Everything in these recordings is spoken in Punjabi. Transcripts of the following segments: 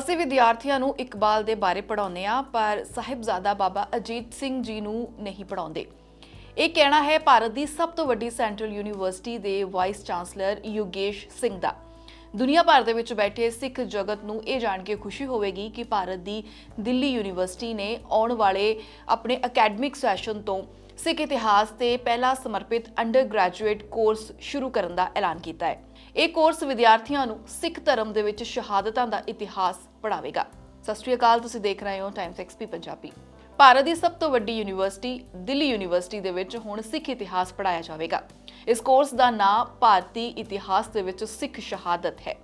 ਅਸੀਂ ਵਿਦਿਆਰਥੀਆਂ ਨੂੰ ਇਕਬਾਲ ਦੇ ਬਾਰੇ ਪੜਾਉਂਦੇ ਆ ਪਰ ਸਾਹਿਬਜ਼ਾਦਾ ਬਾਬਾ ਅਜੀਤ ਸਿੰਘ ਜੀ ਨੂੰ ਨਹੀਂ ਪੜਾਉਂਦੇ ਇਹ ਕਹਿਣਾ ਹੈ, ਭਾਰਤ ਦੀ ਸਭ ਤੋਂ ਵੱਡੀ ਸੈਂਟਰਲ ਯੂਨੀਵਰਸਿਟੀ ਦੇ ਵਾਈਸ ਚਾਂਸਲਰ ਯੋਗੇਸ਼ ਸਿੰਘ ਦਾ। ਦੁਨੀਆ ਭਰ ਦੇ ਵਿੱਚ ਬੈਠੇ ਸਿੱਖ ਜਗਤ ਨੂੰ ਇਹ ਜਾਣ ਕੇ ਖੁਸ਼ੀ ਹੋਵੇਗੀ ਕਿ ਭਾਰਤ ਦੀ ਦਿੱਲੀ ਯੂਨੀਵਰਸਿਟੀ ਨੇ ਆਉਣ ਵਾਲੇ ਆਪਣੇ ਅਕੈਡਮਿਕ ਸੈਸ਼ਨ ਤੋਂ ਸਿੱਖ ਇਤਿਹਾਸ ਤੇ ਪਹਿਲਾ ਸਮਰਪਿਤ ਅੰਡਰ ਗ੍ਰੈਜੂਏਟ ਕੋਰਸ ਸ਼ੁਰੂ ਕਰਨ ਦਾ ਐਲਾਨ ਕੀਤਾ ਹੈ। ਇਹ ਕੋਰਸ ਵਿਦਿਆਰਥੀਆਂ ਨੂੰ ਸਿੱਖ ਧਰਮ ਦੇ ਵਿੱਚ ਸ਼ਹਾਦਤਾਂ ਦਾ ਇਤਿਹਾਸ ਪੜ੍ਹਾਵੇਗਾ। ਸਤਿ ਸ਼੍ਰੀ ਅਕਾਲ, ਤੁਸੀਂ ਦੇਖ ਰਹੇ ਹੋ ਟਾਈਮਸ ਐਕਸਪੀ ਪੰਜਾਬੀ। ਭਾਰਤ ਦੀ ਸਭ ਤੋਂ ਵੱਡੀ ਯੂਨੀਵਰਸਿਟੀ, ਦਿੱਲੀ ਯੂਨੀਵਰਸਿਟੀ ਦੇ ਵਿੱਚ ਹੁਣ ਸਿੱਖ ਇਤਿਹਾਸ ਪੜ੍ਹਾਇਆ ਜਾਵੇਗਾ। ਇਸ ਕੋਰਸ ਦਾ ਨਾਮ ਭਾਰਤੀ ਇਤਿਹਾਸ ਦੇ ਵਿੱਚ ਸਿੱਖ ਸ਼ਹਾਦਤ ਹੈ,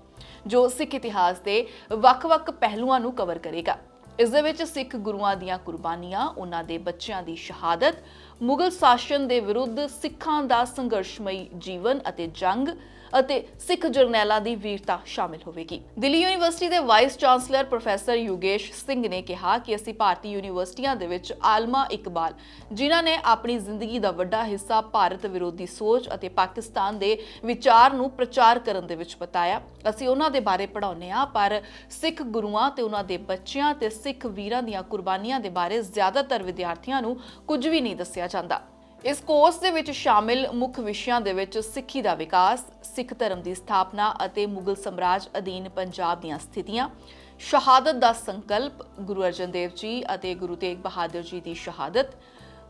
ਜੋ ਸਿੱਖ ਇਤਿਹਾਸ ਦੇ ਵੱਖ-ਵੱਖ ਪਹਿਲੂਆਂ ਨੂੰ ਕਵਰ ਕਰੇਗਾ। ਇਸ ਦੇ ਵਿੱਚ ਸਿੱਖ ਗੁਰੂਆਂ ਦੀਆਂ ਕੁਰਬਾਨੀਆਂ, ਉਹਨਾਂ ਦੇ ਬੱਚਿਆਂ ਦੀ ਸ਼ਹਾਦਤ ਮੁਗਲ ਸ਼ਾਸਨ ਦੇ ਵਿਰੁੱਧ ਸਿੱਖਾਂ ਦਾ ਸੰਘਰਸ਼ਮਈ ਜੀਵਨ ਅਤੇ ਜੰਗ ਅਤੇ ਸਿੱਖ ਜਰਨੈਲਾਂ ਦੀ ਵੀਰਤਾ ਸ਼ਾਮਿਲ ਹੋਵੇਗੀ। ਦਿੱਲੀ ਯੂਨੀਵਰਸਿਟੀ ਦੇ vice chancellor professor Yogesh Singh ਨੇ ਕਿਹਾ ਕਿ ਅਸੀਂ ਭਾਰਤੀ ਯੂਨੀਵਰਸਿਟੀਆਂ ਦੇ ਵਿੱਚ ਆਲਮਾ ਇਕਬਾਲ, ਜਿਨ੍ਹਾਂ ਨੇ ਆਪਣੀ ਜ਼ਿੰਦਗੀ ਦਾ ਵੱਡਾ ਹਿੱਸਾ ਭਾਰਤ ਵਿਰੋਧੀ ਸੋਚ ਅਤੇ ਪਾਕਿਸਤਾਨ ਦੇ ਵਿਚਾਰ ਨੂੰ ਪ੍ਰਚਾਰ ਕਰਨ ਦੇ ਵਿੱਚ ਬਤਾਇਆ। ਅਸੀਂ ਉਹਨਾਂ ਦੇ ਬਾਰੇ ਪੜਾਉਂਦੇ ਆ ਪਰ ਸਿੱਖ ਗੁਰੂਆਂ ਤੇ ਉਹਨਾਂ ਦੇ ਬੱਚਿਆਂ ਤੇ ਸਿੱਖ ਵੀਰਾਂ ਦੀਆਂ ਕੁਰਬਾਨੀਆਂ ਦੇ ਬਾਰੇ ਜ਼ਿਆਦਾਤਰ ਵਿਦਿਆਰਥੀਆਂ ਨੂੰ ਕੁਝ ਵੀ ਨਹੀਂ ਦੱਸਿਆ ਜਾਂਦਾ। ਇਸ ਕੋਰਸ ਦੇ ਵਿੱਚ ਸ਼ਾਮਿਲ ਮੁੱਖ ਵਿਸ਼ਿਆਂ ਦੇ ਵਿੱਚ ਸਿੱਖੀ ਦਾ ਵਿਕਾਸ, ਸਿੱਖ ਧਰਮ ਦੀ ਸਥਾਪਨਾ ਅਤੇ ਮੁਗਲ ਸਮਰਾਜ ਅਧੀਨ ਪੰਜਾਬ ਦੀਆਂ ਸਥਿਤੀਆਂ, ਸ਼ਹਾਦਤ ਦਾ ਸੰਕਲਪ, ਗੁਰੂ ਅਰਜਨ ਦੇਵ ਜੀ ਅਤੇ ਗੁਰੂ ਤੇਗ ਬਹਾਦਰ ਜੀ ਦੀ ਸ਼ਹਾਦਤ,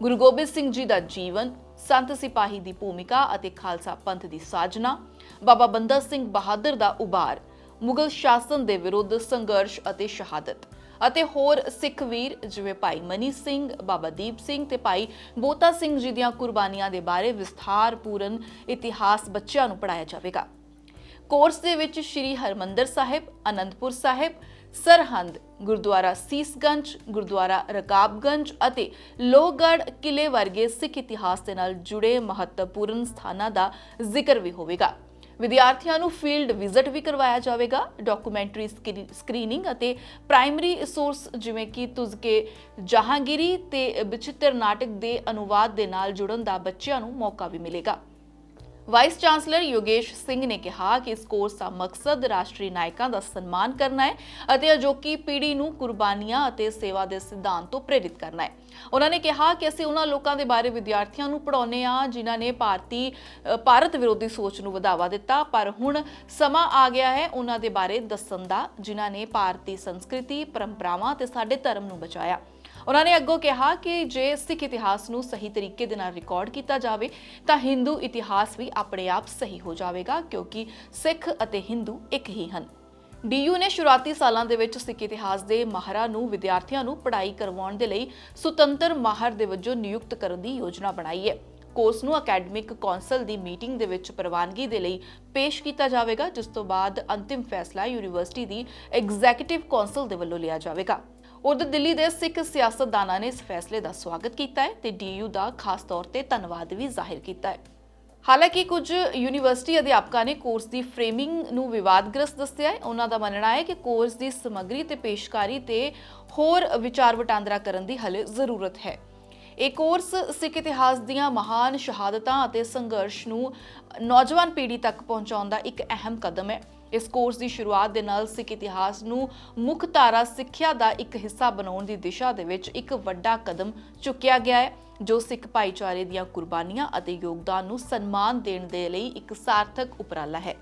ਗੁਰੂ ਗੋਬਿੰਦ ਸਿੰਘ ਜੀ ਦਾ ਜੀਵਨ, ਸੰਤ ਸਿਪਾਹੀ ਦੀ ਭੂਮਿਕਾ ਅਤੇ ਖਾਲਸਾ ਪੰਥ ਦੀ ਸਾਜਨਾ, ਬਾਬਾ ਬੰਦਾ ਸਿੰਘ ਬਹਾਦਰ ਦਾ ਉਬਾਰ ਮੁਗਲ ਸ਼ਾਸਨ ਦੇ ਵਿਰੁੱਧ ਸੰਘਰਸ਼ ਅਤੇ ਸ਼ਹਾਦਤ। ਅਤੇ ਹੋਰ ਸਿੱਖ ਵੀਰ, ਜਿਵੇਂ ਭਾਈ ਮਨੀ ਸਿੰਘ, ਬਾਬਾ ਦੀਪ ਸਿੰਘ ਤੇ ਭਾਈ ਬੋਤਾ ਸਿੰਘ ਜੀ ਦੀਆਂ ਕੁਰਬਾਨੀਆਂ ਦੇ ਬਾਰੇ ਵਿਸਥਾਰਪੂਰਨ ਇਤਿਹਾਸ ਬੱਚਿਆਂ ਨੂੰ ਪੜਾਇਆ ਜਾਵੇਗਾ। ਕੋਰਸ ਦੇ ਵਿੱਚ ਸ੍ਰੀ ਹਰਮੰਦਰ ਸਾਹਿਬ, ਅਨੰਦਪੁਰ ਸਾਹਿਬ, ਸਰਹੰਦ, ਗੁਰਦੁਆਰਾ ਸੀਸਗੰਜ, ਗੁਰਦੁਆਰਾ ਰਕਾਬਗੰਜ ਅਤੇ ਲੋਹਗੜ੍ਹ ਕਿਲੇ ਵਰਗੇ ਸਿੱਖ ਇਤਿਹਾਸ ਦੇ ਨਾਲ ਜੁੜੇ ਮਹੱਤਵਪੂਰਨ ਸਥਾਨਾਂ ਦਾ ਜ਼ਿਕਰ ਵੀ ਹੋਵੇਗਾ। ਵਿਦਿਆਰਥੀਆਂ ਨੂੰ ਫੀਲਡ ਵਿਜ਼ਿਟ ਵੀ ਕਰਵਾਇਆ ਜਾਵੇਗਾ ਡਾਕੂਮੈਂਟਰੀ ਸਕਰੀਨਿੰਗ ਅਤੇ ਪ੍ਰਾਇਮਰੀ ਸੋਰਸ ਜਿਵੇਂ ਕਿ ਤੁਜ਼ਕੇ ਜਹਾਂਗੀਰੀ ਤੇ ਵਿਚਿੱਤਰ ਨਾਟਕ ਦੇ ਅਨੁਵਾਦ ਦੇ ਨਾਲ ਜੁੜਨ ਦਾ ਬੱਚਿਆਂ ਨੂੰ ਮੌਕਾ ਵੀ ਮਿਲੇਗਾ। ਵਾਈਸ ਚਾਂਸਲਰ ਯੋਗੇਸ਼ ਸਿੰਘ ਨੇ ਕਿਹਾ ਕਿ ਇਸ ਕੋਰਸ ਦਾ ਮਕਸਦ ਰਾਸ਼ਟਰੀ ਨਾਇਕਾਂ ਦਾ ਸਨਮਾਨ ਕਰਨਾ ਹੈ ਅਤੇ ਅਜੋਕੀ ਪੀੜ੍ਹੀ ਨੂੰ ਕੁਰਬਾਨੀਆਂ ਅਤੇ ਸੇਵਾ ਦੇ ਸਿਧਾਂਤ ਤੋਂ ਪ੍ਰੇਰਿਤ ਕਰਨਾ ਹੈ। ਉਹਨਾਂ ਨੇ ਕਿਹਾ ਕਿ ਅਸੀਂ ਉਹਨਾਂ ਲੋਕਾਂ ਦੇ ਬਾਰੇ ਵਿਦਿਆਰਥੀਆਂ ਨੂੰ ਪੜਾਉਂਦੇ ਆ ਜਿਨ੍ਹਾਂ ਨੇ ਭਾਰਤੀ ਅ, ਭਾਰਤ ਵਿਰੋਧੀ ਸੋਚ ਨੂੰ ਵਧਾਵਾ ਦਿੱਤਾ ਪਰ ਹੁਣ ਸਮਾਂ ਆ ਗਿਆ ਹੈ ਉਹਨਾਂ ਦੇ ਬਾਰੇ ਦੱਸਣ ਦਾ ਜਿਨ੍ਹਾਂ ਨੇ ਭਾਰਤੀ ਸੰਸਕ੍ਰਿਤੀ ਪਰੰਪਰਾਵਾਂ ਤੇ ਸਾਡੇ ਧਰਮ ਨੂੰ ਬਚਾਇਆ। ਉਹਨਾਂ ਨੇ ਅੱਗੋਂ ਕਿਹਾ ਕਿ ਜੇ ਸਿੱਖ ਇਤਿਹਾਸ ਨੂੰ ਸਹੀ ਤਰੀਕੇ ਦੇ ਨਾਲ ਰਿਕਾਰਡ ਕੀਤਾ ਜਾਵੇ, ਤਾਂ ਹਿੰਦੂ ਇਤਿਹਾਸ ਵੀ ਆਪਣੇ ਆਪ ਸਹੀ ਹੋ ਜਾਵੇਗਾ, ਕਿਉਂਕਿ ਸਿੱਖ ਅਤੇ ਹਿੰਦੂ ਇੱਕ ਹੀ ਹਨ। ਡੀਯੂ ਨੇ ਸ਼ੁਰੂਆਤੀ ਸਾਲਾਂ ਦੇ ਵਿੱਚ ਸਿੱਖ ਇਤਿਹਾਸ ਦੇ ਮਾਹਰਾਂ ਨੂੰ ਵਿਦਿਆਰਥੀਆਂ ਨੂੰ ਪੜ੍ਹਾਈ ਕਰਵਾਉਣ ਦੇ ਲਈ ਸੁਤੰਤਰ ਮਾਹਰ ਦੇ ਵਜੋਂ ਨਿਯੁਕਤ ਕਰਨ ਦੀ ਯੋਜਨਾ ਬਣਾਈ ਹੈ। ਕੋਰਸ ਨੂੰ ਅਕੈਡਮਿਕ ਕੌਂਸਲ ਦੀ ਮੀਟਿੰਗ ਦੇ ਵਿੱਚ ਪ੍ਰਵਾਨਗੀ ਦੇ ਲਈ ਪੇਸ਼ ਕੀਤਾ ਜਾਵੇਗਾ, ਜਿਸ ਤੋਂ ਬਾਅਦ ਅੰਤਿਮ ਫੈਸਲਾ ਯੂਨੀਵਰਸਿਟੀ ਦੀ ਐਗਜ਼ੀਕਿਊਟਿਵ ਕੌਂਸਲ ਦੇ ਵੱਲੋਂ ਲਿਆ ਜਾਵੇਗਾ। ਉਧਰ ਦਿੱਲੀ ਦੇ ਸਿੱਖ ਸਿਆਸਤਦਾਨਾਂ ਨੇ ਇਸ ਫੈਸਲੇ ਦਾ ਸਵਾਗਤ ਕੀਤਾ ਹੈ ਤੇ ਡੀਯੂ ਦਾ ਖਾਸ ਤੌਰ ਤੇ ਧੰਨਵਾਦ ਵੀ ਜ਼ਾਹਿਰ ਕੀਤਾ ਹੈ। ਹਾਲਾਂਕਿ ਕੁਝ ਯੂਨੀਵਰਸਿਟੀ ਅਧਿਆਪਕਾਂ ਨੇ ਕੋਰਸ ਦੀ ਫਰੇਮਿੰਗ ਨੂੰ ਵਿਵਾਦਗ੍ਰਸਤ ਦੱਸਿਆ ਹੈ। ਉਹਨਾਂ ਦਾ ਮੰਨਣਾ ਹੈ ਕਿ ਕੋਰਸ ਦੀ ਸਮੱਗਰੀ ਤੇ ਪੇਸ਼ਕਾਰੀ ਤੇ ਹੋਰ ਵਿਚਾਰ ਵਟਾਂਦਰਾ ਕਰਨ ਦੀ ਹਲੇ ਜ਼ਰੂਰਤ ਹੈ। ਇਹ ਕੋਰਸ ਸਿੱਖ ਇਤਿਹਾਸ ਦੀਆਂ ਮਹਾਨ ਸ਼ਹਾਦਤਾਂ ਅਤੇ ਸੰਘਰਸ਼ ਨੂੰ ਨੌਜਵਾਨ ਪੀੜ੍ਹੀ ਤੱਕ ਪਹੁੰਚਾਉਣ ਦਾ ਇੱਕ ਅਹਿਮ ਕਦਮ ਹੈ। ਇਸ ਕੋਰਸ ਦੀ ਸ਼ੁਰੂਆਤ ਦੇ ਨਾਲ ਸਿੱਖ ਇਤਿਹਾਸ ਨੂੰ ਮੁੱਖ ਧਾਰਾ ਸਿੱਖਿਆ ਦਾ ਇੱਕ ਹਿੱਸਾ ਬਣਾਉਣ ਦੀ ਦਿਸ਼ਾ ਦੇ ਵਿੱਚ ਇੱਕ ਵੱਡਾ ਕਦਮ ਚੁੱਕਿਆ ਗਿਆ ਹੈ, ਜੋ ਸਿੱਖ ਭਾਈਚਾਰੇ ਦੀਆਂ ਕੁਰਬਾਨੀਆਂ ਅਤੇ ਯੋਗਦਾਨ ਨੂੰ ਸਨਮਾਨ ਦੇਣ ਦੇ ਲਈ ਇੱਕ ਸਾਰਥਕ ਉਪਰਾਲਾ ਹੈ।